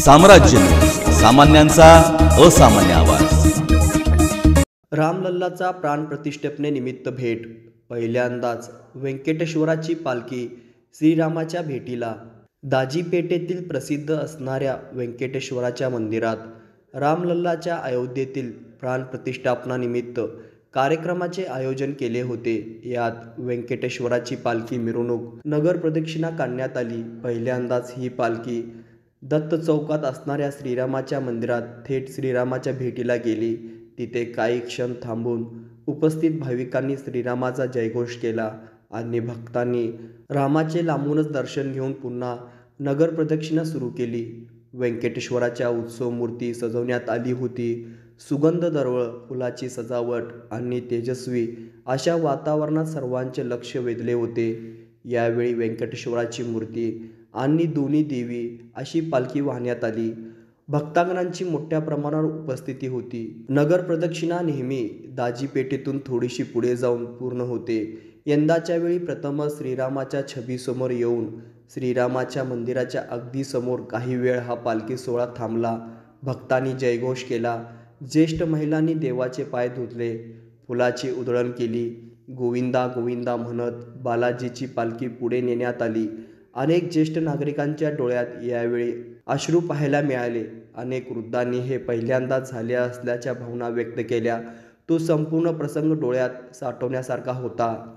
साम्राज्य सामान्यांचा असामान्य आवाज. रामलल्लाचा प्राणप्रतिष्ठेपनेनिमित्त भेट पहिल्यांदाच व्यंकटेश्वराची पालखी श्रीरामाच्या भेटीला. दाजीपेठेतील प्रसिद्ध असणाऱ्या व्यंकटेश्वराच्या मंदिरात रामलल्लाच्या अयोध्येतील प्राणप्रतिष्ठापनानिमित्त कार्यक्रमाचे आयोजन केले होते. यात व्यंकटेश्वराची पालखी मिरवणूक नगर प्रदक्षिणा काढण्यात आली. पहिल्यांदाच ही पालखी दत्त चौकात असणाऱ्या श्रीरामाच्या मंदिरात थेट श्रीरामाच्या भेटीला गेली. तिथे काही क्षण थांबून उपस्थित भाविकांनी श्रीरामाचा जयघोष केला आणि भक्तांनी रामाचे लांबूनच दर्शन घेऊन पुन्हा नगर प्रदक्षिणा सुरू केली. व्यंकटेश्वराच्या उत्सव मूर्ती सजवण्यात आली होती. सुगंध दरवळ फुलाची सजावट आणि तेजस्वी अशा वातावरणात सर्वांचे लक्ष वेधले होते. यावेळी व्यंकटेश्वराची मूर्ती आणि दोन्ही देवी अशी पालखी वाहण्यात आली. भक्तांगणांची मोठ्या प्रमाणावर उपस्थिती होती. नगर प्रदक्षिणा नेहमी दाजीपेठेतून थोडीशी पुढे जाऊन पूर्ण होते. यंदाच्या वेळी प्रथमच श्रीरामाच्या छबीसमोर येऊन श्रीरामाच्या मंदिराच्या अगदी समोर काही वेळ हा पालखी सोहळा थांबला. भक्तांनी जयघोष केला. ज्येष्ठ महिलांनी देवाचे पाय धुतले. फुलाची उधळण केली. गोविंदा गोविंदा म्हणत बालाजीची पालखी पुढे नेण्यात आली. अनेक ज्येष्ठ नागरिकांच्या डोळ्यात यावेळी अश्रू पाहायला मिळाले. अनेक वृद्धांनी हे पहिल्यांदाच झाले असल्याच्या भावना व्यक्त केल्या. तो संपूर्ण प्रसंग डोळ्यात साठवण्यासारखा होता.